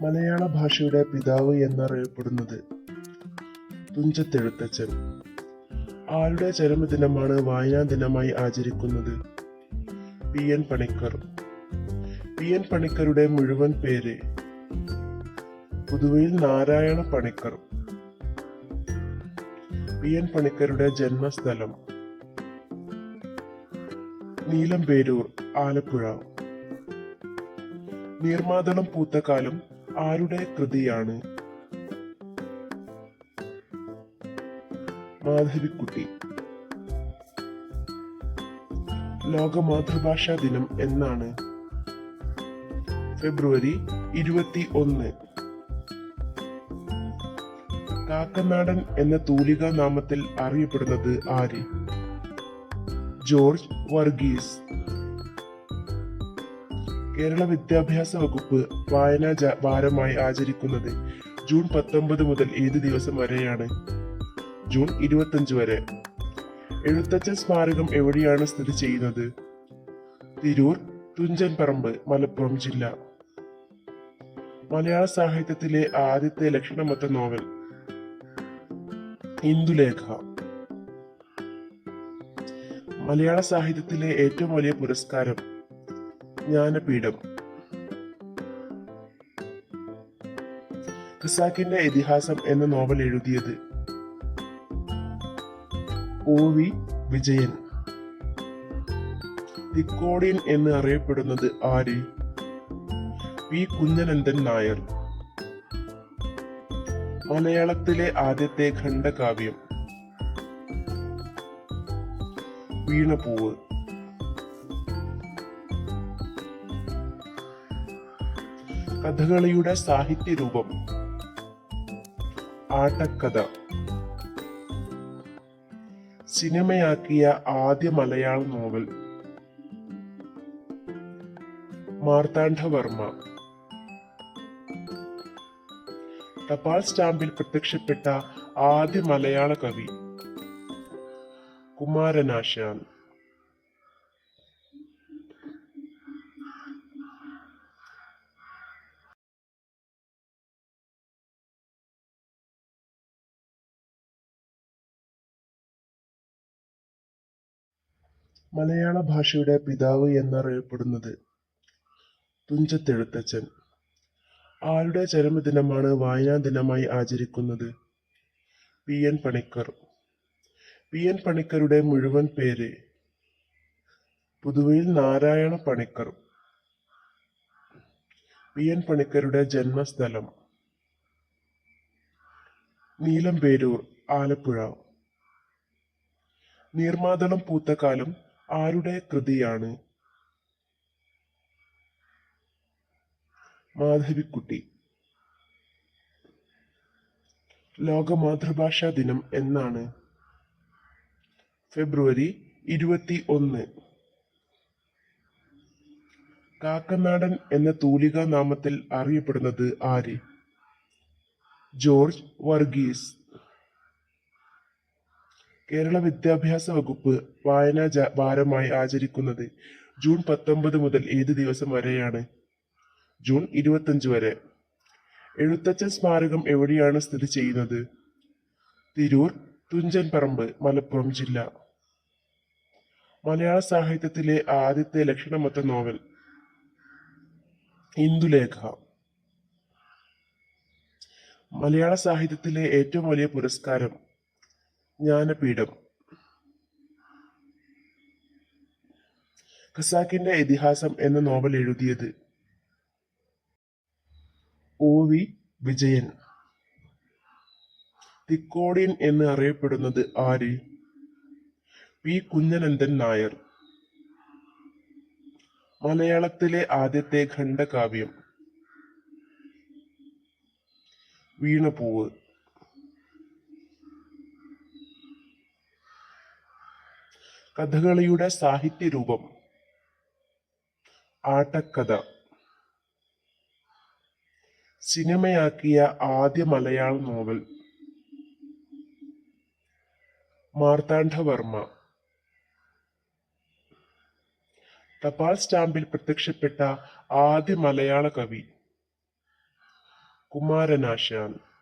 മലയാള ഭാഷയുടെ പിതാവ് എന്നറിയപ്പെടുന്നത് തുഞ്ചത്തെഴുത്തച്ഛൻ. ആരുടെ ചരമദിനമാണ് വായനാ ദിനമായി ആചരിക്കുന്നത്? P. N. Panicker. P. N. പണിക്കരുടെ മുഴുവൻ പേര് പുതുവയിൽ നാരായണ പണിക്കർ. പി. എൻ. പണിക്കരുടെ ജന്മസ്ഥലം നീലംപേരൂർ ആലപ്പുഴ. നീർമാതളം പൂത്തകാലം ആരുടെ കൃതിയാണ്? മാധവിക്കുട്ടി. ലോക മാതൃഭാഷാ ദിനം എന്നാണ്. ഫെബ്രുവരി ഇരുപത്തി ഒന്ന് കാക്കനാടൻ എന്ന തൂലികാ നാമത്തിൽ അറിയപ്പെടുന്നത് ആര്? ജോർജ് വർഗീസ്. കേരള വിദ്യാഭ്യാസ വകുപ്പ് വായനാ വാരമായി ആചരിക്കുന്നത് ജൂൺ പത്തൊമ്പത് മുതൽ ഏത് ദിവസം വരെയാണ്? ജൂൺ ഇരുപത്തഞ്ച് വരെ. എഴുത്തച്ഛൻ സ്മാരകം എവിടെയാണ് സ്ഥിതി ചെയ്യുന്നത്? തിരൂർ തുഞ്ചൻ പറമ്പ് മലപ്പുറം ജില്ല. മലയാള സാഹിത്യത്തിലെ ആദ്യത്തെ ലക്ഷണമൊത്ത നോവൽ ഇന്ദുലേഖ. മലയാള സാഹിത്യത്തിലെ ഏറ്റവും വലിയ പുരസ്കാരം ജ്ഞാനപീഠം ഖസാക്കിന്റെ ഇതിഹാസം എന്ന നോവൽ എഴുതിയത് ഒ വി വിജയൻ തിക്കോടിയൻ എന്ന് അറിയപ്പെടുന്നത് ആര്? പി കുഞ്ഞനന്ദൻ നായർ. മലയാളത്തിലെ ആദ്യത്തെ ഖണ്ഡകാവ്യം. വീണപൂവ്. കഥകളിയുടെ സാഹിത്യരൂപം. ആട്ടക്കഥ. സിനിമയാക്കിയ ആദ്യ മലയാള നോവൽ. മാർത്താണ്ഡവർമ്മ. തപാൽ സ്റ്റാമ്പിൽ പ്രത്യക്ഷപ്പെട്ട ആദ്യ മലയാള കവി. കുമാരനാശാൻ. മലയാള ഭാഷയുടെ പിതാവ് എന്നറിയപ്പെടുന്നത് തുഞ്ചത്തെഴുത്തച്ഛൻ. ആരുടെ ചരമദിനമാണ് വായനാ ദിനമായി ആചരിക്കുന്നത്? P. N. Panicker. P. N. പണിക്കരുടെ മുഴുവൻ പേര് പുതുവയിൽ നാരായണ പണിക്കർ. പി. എൻ. പണിക്കരുടെ ജന്മസ്ഥലം നീലംപേരൂർ ആലപ്പുഴ. നീർമാതളം പൂത്തകാലം ആരുടെ കൃതിയാണ്? മാധവിക്കുട്ടി. ലോക മാതൃഭാഷാ ദിനം എന്നാണ്. ഫെബ്രുവരി ഇരുപത്തി ഒന്ന് കാക്കനാടൻ എന്ന തൂലികാ നാമത്തിൽ അറിയപ്പെടുന്നത് ആര്? ജോർജ് വർഗീസ്. കേരള വിദ്യാഭ്യാസ വകുപ്പ് വായനാ വാരമായി ആചരിക്കുന്നത് ജൂൺ പത്തൊമ്പത് മുതൽ ഏത് ദിവസം വരെയാണ്? ജൂൺ ഇരുപത്തഞ്ച് വരെ. എഴുത്തച്ഛൻ സ്മാരകം എവിടെയാണ് സ്ഥിതി ചെയ്യുന്നത്? തിരൂർ തുഞ്ചൻ പറമ്പ് മലപ്പുറം ജില്ല. മലയാള സാഹിത്യത്തിലെ ആദ്യത്തെ ലക്ഷണമൊത്ത നോവൽ ഇന്ദുലേഖ. മലയാള സാഹിത്യത്തിലെ ഏറ്റവും വലിയ പുരസ്കാരം ജ്ഞാനപീഠം. ഖസാക്കിന്റെ ഇതിഹാസം എന്ന നോവൽ എഴുതിയത് ഒ വി വിജയൻ. തിക്കോടിയൻ എന്ന് അറിയപ്പെടുന്നത് ആര്? പി കുഞ്ഞനന്ദൻ നായർ. മലയാളത്തിലെ ആദ്യത്തെ ഖണ്ഡകാവ്യം. വീണപൂവ്. കഥകളിയുടെ സാഹിത്യരൂപം. ആട്ടക്കഥ. സിനിമയാക്കിയ ആദ്യ മലയാള നോവൽ. മാർത്താണ്ഡവർമ്മ. തപാൽ സ്റ്റാമ്പിൽ പ്രത്യക്ഷപ്പെട്ട ആദ്യ മലയാള കവി. കുമാരനാശാൻ.